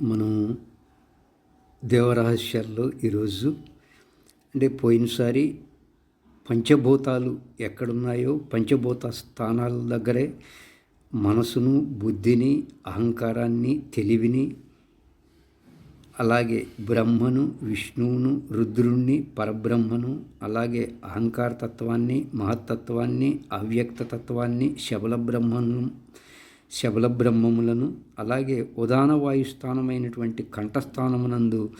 మనం దేవరహస్యాల్లో ఈరోజు అంటే పోయినసారి పంచభూతాలు ఎక్కడున్నాయో పంచభూత స్థానాల దగ్గరే మనసును బుద్ధిని అహంకారాన్ని తెలివిని అలాగే బ్రహ్మను విష్ణువును రుద్రుణ్ణి పరబ్రహ్మను అలాగే అహంకారతత్వాన్ని మహత్తత్వాన్ని అవ్యక్త తత్వాన్ని శబల బ్రహ్మను శబల బ్రహ్మములను అలాగే ఉదాన వాయుస్థానమైనటువంటి కంఠస్థానమునందు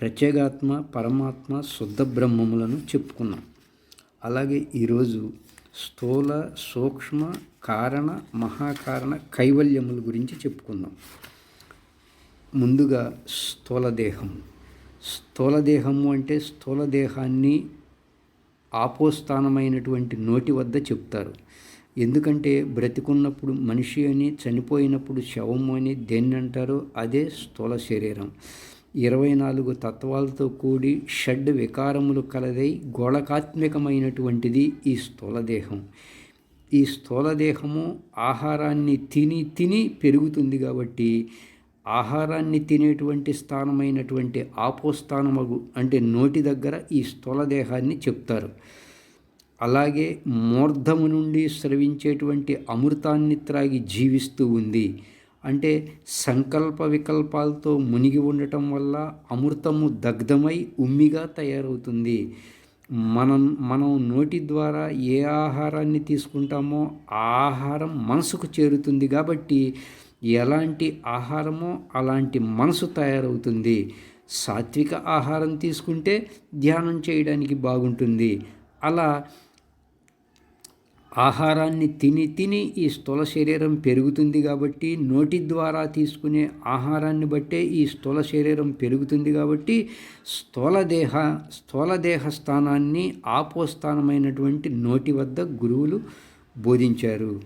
ప్రత్యేగాత్మ పరమాత్మ శుద్ధ బ్రహ్మములను చెప్పుకున్నాం. అలాగే ఈరోజు స్థూల సూక్ష్మ కారణ మహాకారణ కైవల్యముల గురించి చెప్పుకుందాం. ముందుగా స్థూలదేహం స్థూలదేహము అంటే స్థూలదేహాన్ని ఆపోస్థానమైనటువంటి నోటి వద్ద చెప్తారు. ఎందుకంటే బ్రతికున్నప్పుడు మనిషి అని చనిపోయినప్పుడు శవము అని దేన్ని అంటారో అదే స్థూల శరీరం. ఇరవై నాలుగు తత్వాలతో కూడి షడ్ వికారములు కలదై గోళకాత్మికమైనటువంటిది ఈ స్థూలదేహం ఈ స్థూలదేహము ఆహారాన్ని తిని తిని పెరుగుతుంది కాబట్టి ఆహారాన్ని తినేటువంటి స్థానమైనటువంటి ఆపోస్థానమగు అంటే నోటి దగ్గర ఈ స్థూలదేహాన్ని చెప్తారు. అలాగే మూర్ధము నుండి స్రవించేటువంటి అమృతాన్ని త్రాగి జీవిస్తూ ఉంది. అంటే సంకల్ప వికల్పాలతో మునిగి ఉండటం వల్ల అమృతము దగ్ధమై ఉమ్మిగా తయారవుతుంది. మనం మనం నోటి ద్వారా ఏ ఆహారాన్ని తీసుకుంటామో ఆ ఆహారం మనసుకు చేరుతుంది కాబట్టి ఎలాంటి ఆహారమో అలాంటి మనసు తయారవుతుంది. సాత్విక ఆహారం తీసుకుంటే ధ్యానం చేయడానికి బాగుంటుంది. అలా ఆహారాన్ని తిని తిని ఈ స్థూల శరీరం పెరుగుతుంది కాబట్టి నోటి ద్వారా తీసుకునే ఆహారాన్ని బట్టే ఈ స్థూల శరీరం పెరుగుతుంది కాబట్టి స్థూలదేహ స్థూలదేహ స్థానాన్ని ఆపోస్థానమైనటువంటి నోటి వద్ద గురువులు బోధించారు.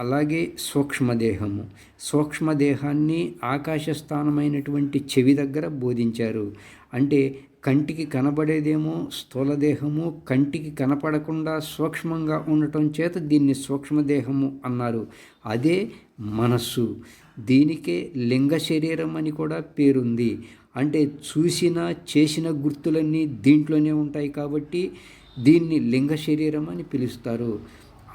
అలాగే సూక్ష్మదేహము సూక్ష్మదేహాన్ని ఆకాశ స్థానమైనటువంటి చెవి దగ్గర బోధించారు. అంటే కంటికి కనబడేదేమో స్థూలదేహము కంటికి కనపడకుండా సూక్ష్మంగా ఉండటం చేత దీన్ని సూక్ష్మదేహము అన్నారు. అదే మనస్సు. దీనికే లింగ శరీరం అని కూడా పేరుంది. అంటే చూసిన చేసిన గుర్తులన్నీ దీంట్లోనే ఉంటాయి కాబట్టి దీన్ని లింగ శరీరం అని పిలుస్తారు.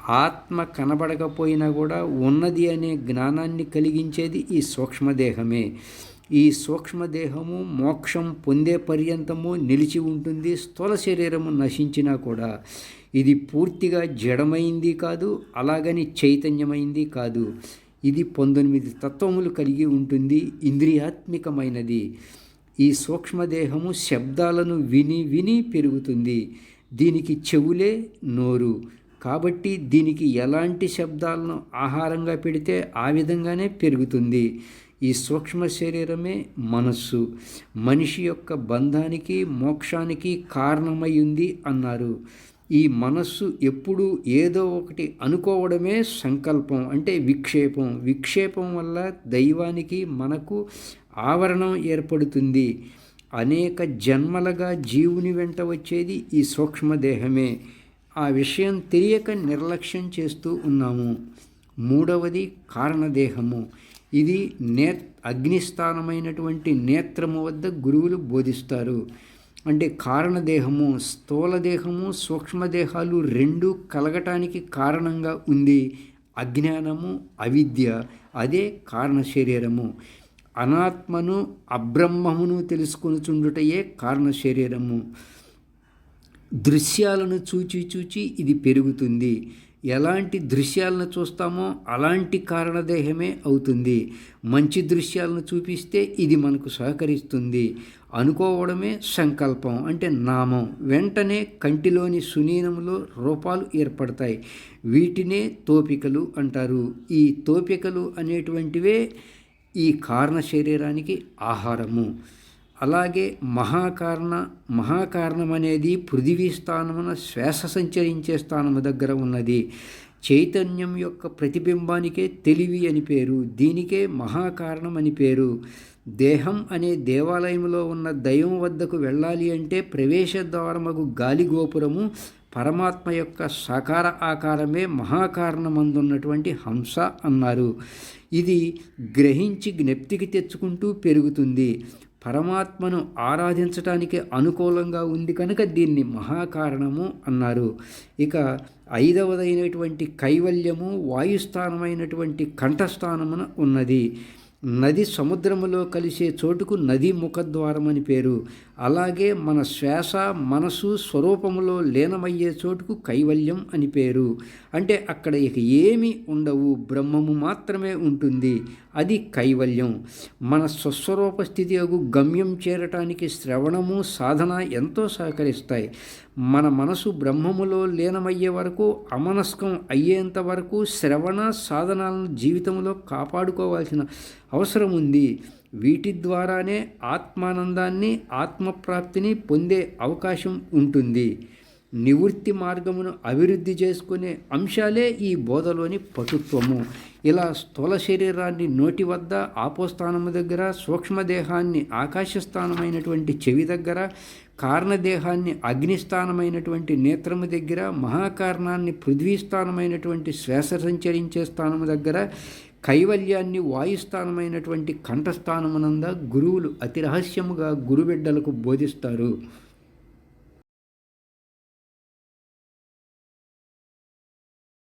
ఆత్మ కనబడకపోయినా కూడా ఉన్నది అనే జ్ఞానాన్ని కలిగించేది ఈ సూక్ష్మదేహమే. ఈ సూక్ష్మదేహము మోక్షం పొందే పర్యంతము నిలిచి ఉంటుంది. స్థూల శరీరము నశించినా కూడా ఇది పూర్తిగా జడమైంది కాదు అలాగని చైతన్యమైంది కాదు. ఇది పంతొమ్మిది తత్వములు కలిగి ఉంటుంది. ఇంద్రియాత్మికమైనది. ఈ సూక్ష్మదేహము శబ్దాలను విని విని పెరుగుతుంది. దీనికి చెవులే నోరు. కాబట్టి దీనికి ఎలాంటి శబ్దాలను ఆహారంగా పెడితే ఆ విధంగానే పెరుగుతుంది. ఈ సూక్ష్మ శరీరమే మనస్సు. మనిషి యొక్క బంధానికి మోక్షానికి కారణమై ఉంది అన్నారు. ఈ మనస్సు ఎప్పుడు ఏదో ఒకటి అనుకోవడమే సంకల్పం అంటే విక్షేపం. విక్షేపం వల్ల దైవానికి మనకు ఆవరణం ఏర్పడుతుంది. అనేక జన్మలుగా జీవుని వెంట వచ్చేది ఈ సూక్ష్మదేహమే ఆ విషయం తెలియక నిర్లక్ష్యం చేస్తూ ఉన్నాము. మూడవది కారణదేహము. ఇది నే అగ్నిస్థానమైనటువంటి నేత్రము వద్ద గురువులు బోధిస్తారు. అంటే కారణదేహము స్థూలదేహము సూక్ష్మదేహాలు రెండు కలగటానికి కారణంగా ఉంది. అజ్ఞానము అవిద్య అదే కారణ శరీరము. అనాత్మను అబ్రహ్మమును తెలుసుకొనుచుండుటయే కారణ శరీరము. దృశ్యాలను చూచి చూచి ఇది పెరుగుతుంది. ఎలాంటి దృశ్యాలను చూస్తామో అలాంటి కారణదేహమే అవుతుంది. మంచి దృశ్యాలను చూపిస్తే ఇది మనకు సహకరిస్తుంది. అనుకోవడమే సంకల్పం అంటే నామం. వెంటనే కంటిలోని సునీనములో రూపాలు ఏర్పడతాయి. వీటినే తోపికలు అంటారు. ఈ తోపికలు అనేటువంటివే ఈ కారణ శరీరానికి ఆహారము. అలాగే మహాకారణ మహాకారణం అనేది పృథివీ స్థానమున శ్వాస సంచరించే స్థానము దగ్గర ఉన్నది. చైతన్యం యొక్క ప్రతిబింబానికే తెలివి అని పేరు దీనికే మహాకారణం అని పేరు. దేహం అనే దేవాలయంలో ఉన్న దైవం వద్దకు వెళ్ళాలి అంటే ప్రవేశ ద్వారముకు గాలి గోపురము పరమాత్మ యొక్క సాకార ఆకారమే మహాకారణమందున్నటువంటి హంస అన్నారు. ఇది గ్రహించి జ్ఞప్తికి తెచ్చుకుంటూ పెరుగుతుంది. పరమాత్మను ఆరాధించటానికి అనుకూలంగా ఉంది కనుక దీన్ని మహాకారణము అన్నారు. ఇక ఐదవదైనటువంటి కైవల్యము వాయుస్థానమైనటువంటి కంఠస్థానమున ఉన్నది. నది సముద్రములో కలిసే చోటుకు నది ముఖద్వారం అని పేరు. అలాగే మన శ్వాస మనసు స్వరూపములో లీనమయ్యే చోటుకు కైవల్యం అని పేరు. అంటే అక్కడ ఇక ఏమి ఉండవు బ్రహ్మము మాత్రమే ఉంటుంది. అది కైవల్యం. మన స్వస్వరూప స్థితి అగు గమ్యం చేరటానికి శ్రవణము సాధన ఎంతో సహకరిస్తాయి. మన మనసు బ్రహ్మములో లీనమయ్యే వరకు అమనస్కం అయ్యేంత వరకు శ్రవణ సాధనాలను జీవితంలో కాపాడుకోవాల్సిన అవసరం ఉంది వీటి ద్వారానే ఆత్మానందాన్ని ఆత్మప్రాప్తిని పొందే అవకాశం ఉంటుంది. నివృత్తి మార్గమును అభివృద్ధి చేసుకునే అంశాలే ఈ బోధలోని పటుత్వము. ఇలా స్థూల శరీరాన్ని నోటి వద్ద ఆపోస్థానము దగ్గర సూక్ష్మదేహాన్ని ఆకాశస్థానమైనటువంటి చెవి దగ్గర కారణదేహాన్ని అగ్నిస్థానమైనటువంటి నేత్రము దగ్గర మహాకారణాన్ని పృథ్వీస్థానమైనటువంటి శ్వాస సంచరించే స్థానము దగ్గర కైవల్యాన్ని వాయుస్థానమైనటువంటి కంఠస్థానమునంద గురువులు అతి రహస్యముగా గురుబిడ్డలకు బోధిస్తారు.